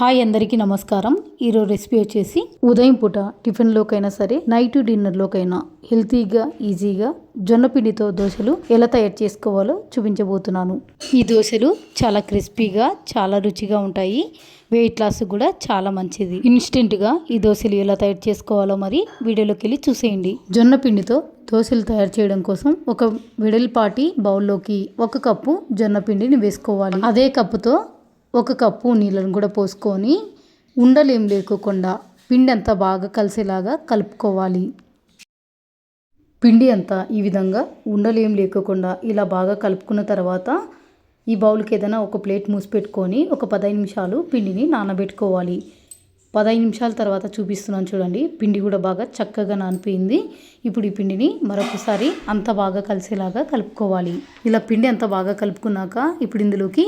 Hi అందరికీ నమస్కారం. ఈరోజు రెసిపీ వచ్చేసి ఉదయం పూట టిఫిన్లోకైనా సరే నైట్ డిన్నర్లోకైనా హెల్తీగా ఈజీగా జొన్నపిండితో దోశలు ఎలా తయారు చేసుకోవాలో చూపించబోతున్నాను. ఈ దోశలు చాలా క్రిస్పీగా చాలా రుచిగా ఉంటాయి. వెయిట్ లాస్ కూడా చాలా మంచిది. ఇన్స్టెంట్గా ఈ దోశలు ఎలా తయారు చేసుకోవాలో మరి వీడియోలోకి వెళ్ళి చూసేయండి. జొన్న పిండితో దోశలు తయారు చేయడం కోసం ఒక వెడల్పాటి బౌల్లోకి ఒక కప్పు జొన్న పిండిని వేసుకోవాలి. అదే కప్పుతో ఒక కప్పు నీళ్ళను కూడా పోసుకొని ఉండలేం లేకోకుండా పిండి అంతా బాగా కలిసేలాగా కలుపుకోవాలి. పిండి అంతా ఈ విధంగా ఉండలేం లేకోకుండా ఇలా బాగా కలుపుకున్న తర్వాత ఈ బౌల్కి ఏదైనా ఒక ప్లేట్ మూసిపెట్టుకొని ఒక పదహైదు నిమిషాలు పిండిని నానబెట్టుకోవాలి. పదహైదు నిమిషాల తర్వాత చూపిస్తున్నాను చూడండి పిండి కూడా బాగా చక్కగా నానిపోయింది. ఇప్పుడు ఈ పిండిని మరొకసారి అంత బాగా కలిసేలాగా కలుపుకోవాలి. ఇలా పిండి అంత బాగా కలుపుకున్నాక ఇప్పుడు ఇందులోకి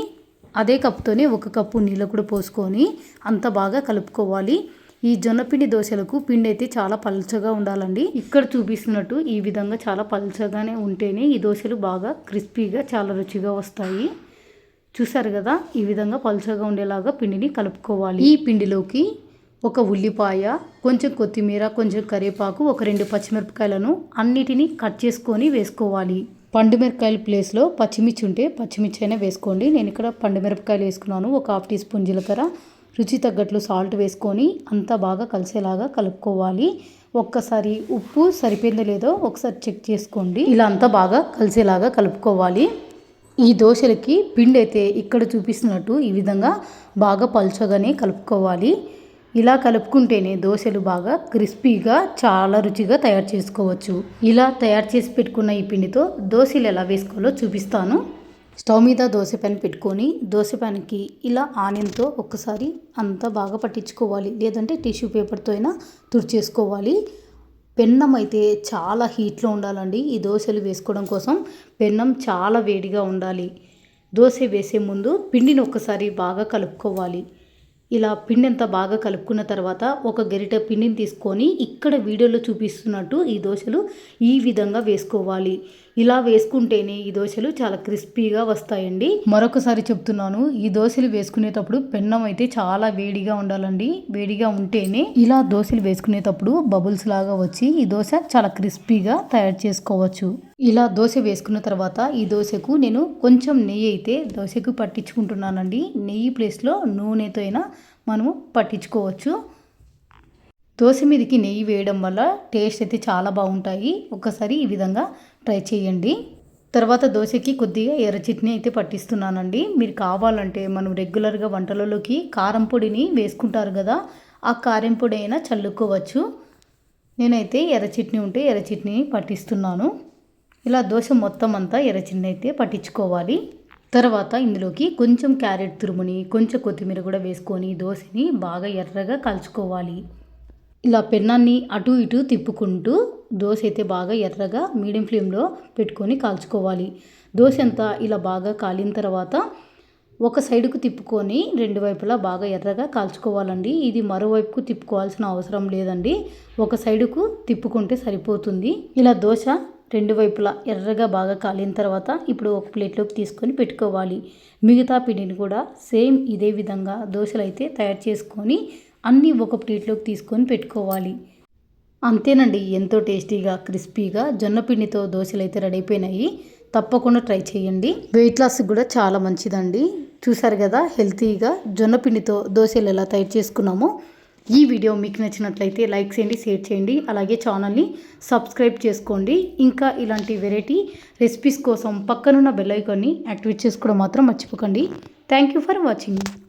అదే కప్పుతోనే ఒక కప్పు నీళ్ళు కూడా పోసుకొని అంత బాగా కలుపుకోవాలి. ఈ జొన్నపిండి దోశలకు పిండి అయితే చాలా పల్చగా ఉండాలండి. ఇక్కడ చూపిస్తున్నట్టు ఈ విధంగా చాలా పల్చగానే ఉంటేనే ఈ దోశలు బాగా క్రిస్పీగా చాలా రుచిగా వస్తాయి. చూసారు కదా ఈ విధంగా పల్చగా ఉండేలాగా పిండిని కలుపుకోవాలి. ఈ పిండిలోకి ఒక ఉల్లిపాయ కొంచెం కొత్తిమీర కొంచెం కరివేపాకు ఒక రెండు పచ్చిమిరపకాయలను అన్నిటినీ కట్ చేసుకొని వేసుకోవాలి. పండుమిరపకాయల ప్లేస్లో పచ్చిమిర్చి ఉంటే పచ్చిమిర్చి అయినా వేసుకోండి. నేను ఇక్కడ పండు మిరపకాయలు వేసుకున్నాను. ఒక హాఫ్ టీ స్పూన్ జీలకర్ర రుచి తగ్గట్లు సాల్ట్ వేసుకొని అంతా బాగా కలిసేలాగా కలుపుకోవాలి. ఒక్కసారి ఉప్పు సరిపోయిందో లేదో ఒకసారి చెక్ చేసుకోండి. ఇలా అంతా బాగా కలిసేలాగా కలుపుకోవాలి. ఈ దోశలకి పిండి అయితే ఇక్కడ చూపిస్తున్నట్టు ఈ విధంగా బాగా పలుచగానే కలుపుకోవాలి. ఇలా కలుపుకుంటేనే దోశలు బాగా క్రిస్పీగా చాలా రుచిగా తయారు చేసుకోవచ్చు. ఇలా తయారు చేసి పెట్టుకున్న ఈ పిండితో దోశలు ఎలా వేసుకోవాలో చూపిస్తాను. స్టవ్ మీద దోశ పెన్ పెట్టుకొని దోశ పెన్కి ఇలా ఆనియన్తో ఒక్కసారి అంతా బాగా పట్టించుకోవాలి. లేదంటే టిష్యూ పేపర్తో అయినా తుడిచేసుకోవాలి పెన్నం అయితే చాలా హీట్లో ఉండాలండి ఈ దోశలు వేసుకోవడం కోసం. పెన్నం చాలా వేడిగా ఉండాలి. దోశ వేసే ముందు పిండిని ఒక్కసారి బాగా కలుపుకోవాలి. ఇలా పిండి అంతా బాగా కలుపుకున్న తర్వాత ఒక గరిట పిండిని తీసుకొని ఇక్కడ వీడియోలో చూపిస్తున్నట్టు ఈ దోశలు ఈ విధంగా వేసుకోవాలి. ఇలా వేసుకుంటేనే ఈ దోశలు చాలా క్రిస్పీగా వస్తాయండి. మరొకసారి చెప్తున్నాను ఈ దోశలు వేసుకునేటప్పుడు పెన్నం అయితే చాలా వేడిగా ఉండాలండి. వేడిగా ఉంటేనే ఇలా దోశలు వేసుకునేటప్పుడు బబుల్స్ లాగా వచ్చి ఈ దోశ చాలా క్రిస్పీగా తయారు చేసుకోవచ్చు. ఇలా దోశ వేసుకున్న తర్వాత ఈ దోశకు నేను కొంచెం నెయ్యి అయితే దోశకు పట్టించుకుంటున్నానండి. నెయ్యి ప్లేస్లో నూనెతో అయినా మనము పట్టించుకోవచ్చు. దోశ మీదకి నెయ్యి వేయడం వల్ల టేస్ట్ అయితే చాలా బాగుంటాయి. ఒకసారి ఈ విధంగా ట్రై చేయండి. తర్వాత దోశకి కొద్దిగా ఎర్ర చట్నీ అయితే పట్టిస్తున్నానండి. మీరు కావాలంటే మనం రెగ్యులర్గా వంటలలోకి కారం పొడిని వేసుకుంటారు కదా ఆ కారం పొడి అయినా చల్లుకోవచ్చు. నేనైతే ఎర్ర చట్నీ ఉంటే ఎర్ర చట్నీ పట్టిస్తున్నాను. ఇలా దోశ మొత్తం అంతా ఎర్ర చట్నీ అయితే పట్టించుకోవాలి. తర్వాత ఇందులోకి కొంచెం క్యారెట్ తురుముని కొంచెం కొత్తిమీర కూడా వేసుకొని దోశని బాగా ఎర్రగా కలుచుకోవాలి. ఇలా పెన్నాన్ని అటు ఇటు తిప్పుకుంటూ దోశ అయితే బాగా ఎర్రగా మీడియం ఫ్లేమ్లో పెట్టుకొని కాల్చుకోవాలి. దోశ అంతా ఇలా బాగా కాలిన తర్వాత ఒక సైడుకు తిప్పుకొని రెండు వైపులా బాగా ఎర్రగా కాల్చుకోవాలండి. ఇది మరోవైపుకు తిప్పుకోవాల్సిన అవసరం లేదండి. ఒక సైడుకు తిప్పుకుంటే సరిపోతుంది. ఇలా దోశ రెండు వైపులా ఎర్రగా బాగా కాలిన తర్వాత ఇప్పుడు ఒక ప్లేట్లోకి తీసుకొని పెట్టుకోవాలి. మిగతా పిండిని కూడా సేమ్ ఇదే విధంగా దోశలు అయితే తయారు చేసుకొని అన్నీ ఒక ప్లేట్లోకి తీసుకొని పెట్టుకోవాలి. అంతేనండి ఎంతో టేస్టీగా క్రిస్పీగా జొన్నపిండితో దోశలు అయితే రెడీ అయిపోయినాయి. తప్పకుండా ట్రై చేయండి. వెయిట్ లాస్ కూడా చాలా మంచిదండి. చూసారు కదా హెల్తీగా జొన్నపిండితో దోశలు ఎలా తయారు చేసుకున్నామో. ఈ వీడియో మీకు నచ్చినట్లయితే లైక్ చేయండి షేర్ చేయండి. అలాగే ఛానల్ని సబ్స్క్రైబ్ చేసుకోండి. ఇంకా ఇలాంటి వెరైటీ రెసిపీస్ కోసం పక్కనున్న బెల్ ఐకాన్ని యాక్టివేట్ చేసుకోవడం మాత్రం మర్చిపోకండి. Thank you for watching